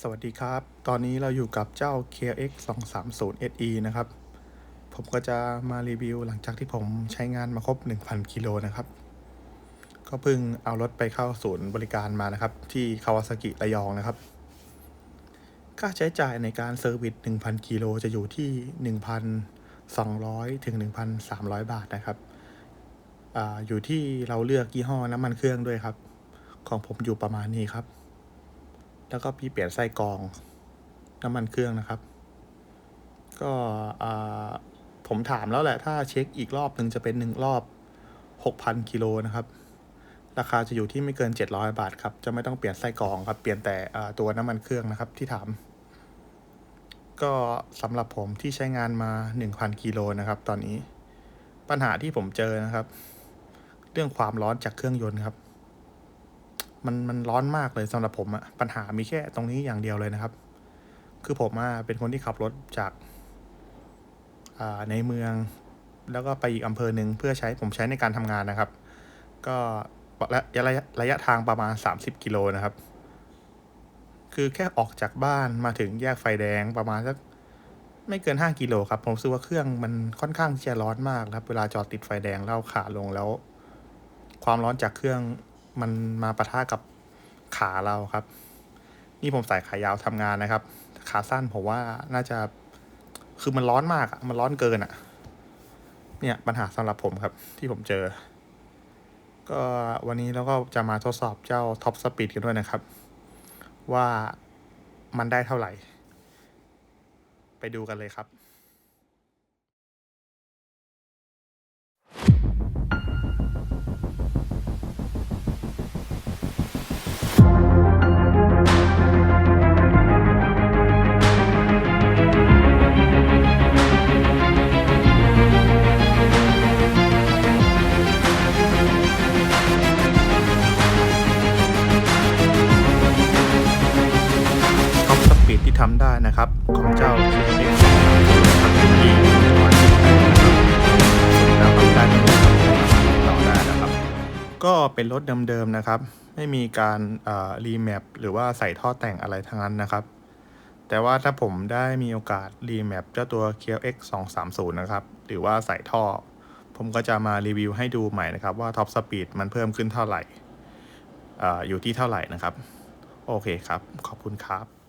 สวัสดีครับ ตอนนี้เราอยู่กับเจ้า KX 2 3 0 SE นะครับ ผมก็จะมารีวิวหลังจากที่ผมใช้งานมาครบ 1,000 กิโลนะครับ ก็เพิ่งเอารถไปเข้าศูนย์บริการมานะครับ ที่คาวาซากิระยองนะครับ ค่าใช้จ่ายในการเซอร์วิส 1,000 กิโลจะอยู่ที่ 1,200 ถึง 1,300 บาทนะครับอาอยู่ที่เราเลือกยี่ห้อน้ำมันเครื่องด้วยครับ ของผมอยู่ประมาณนี้ครับ แล้วก็พี่เปลี่ยนไส้กรองน้ำมันเครื่องนะครับ ก็ผมถามแล้วแหละ ถ้าเช็คอีกรอบหนึ่งจะเป็นหนึ่งรอบหกพันกิโลนะครับ ราคาจะอยู่ที่ไม่เกินเจ็ดร้อยบาทครับ จะไม่ต้องเปลี่ยนไส้กรองครับ เปลี่ยนแต่ตัวน้ำมันเครื่องนะครับที่ถาม ก็สำหรับผมที่ใช้งานมาหนึ่งพันกิโลนะครับ ตอนนี้ ปัญหาที่ผมเจอนะครับ เรื่องความร้อนจากเครื่องยนต์ครับ มันมันร้อนมากเลยสำหรับผมอะปัญหามีแค่ตรงนี้อย่างเดียวเลยนะครับ คือผมอะเป็นคนที่ขับรถจากอ่าในเมือง แล้วก็ไปอีกอำเภอหนึ่งเพื่อใช้ผมใช้ในการทำงานนะครับ ก็ระยะระยะทางประมาณ 30 กิโลนะครับ คือแค่ออกจากบ้านมาถึงแยกไฟแดงประมาณสักไม่เกิน 5 กิโลครับ ผมรู้สึกว่าเครื่องมันค่อนข้างจะร้อนมากครับ เวลาจอดติดไฟแดงแล้วขาลงแล้ว ความร้อนจากเครื่อง มันมาปะทะกับขาเราครับ นี่ผมใส่ขายาวทำงานนะครับ ขาสั้นผมว่าน่าจะคือมันร้อนมากอะมันร้อนเกินอะเนี่ยปัญหาสำหรับผมครับ ที่ผมเจอ ก็วันนี้เราก็จะมาทดสอบเจ้าท็อปสปีดกันด้วยนะครับ ว่ามันได้เท่าไหร่ ไปดูกันเลยครับ ที่ทำได้นะครับ ของเจ้า KX นะครับที่118นะครับแล้วทำได้ต่อได้นะครับ ก็เป็นรถเดิมๆนะครับ ไม่มีการรีแมปหรือว่าใส่ท่อแต่งอะไรทั้งนั้นนะครับ แต่ว่าถ้าผมได้มีโอกาสรีแมปเจ้าตัว KX 230นะครับ หรือว่าใส่ท่อ ผมก็จะมารีวิวให้ดูใหม่นะครับว่าท็อปสปีดมันเพิ่มขึ้นเท่าไหร่อาอยู่ที่เท่าไหร่นะครับ โอเคครับ ขอบคุณครับ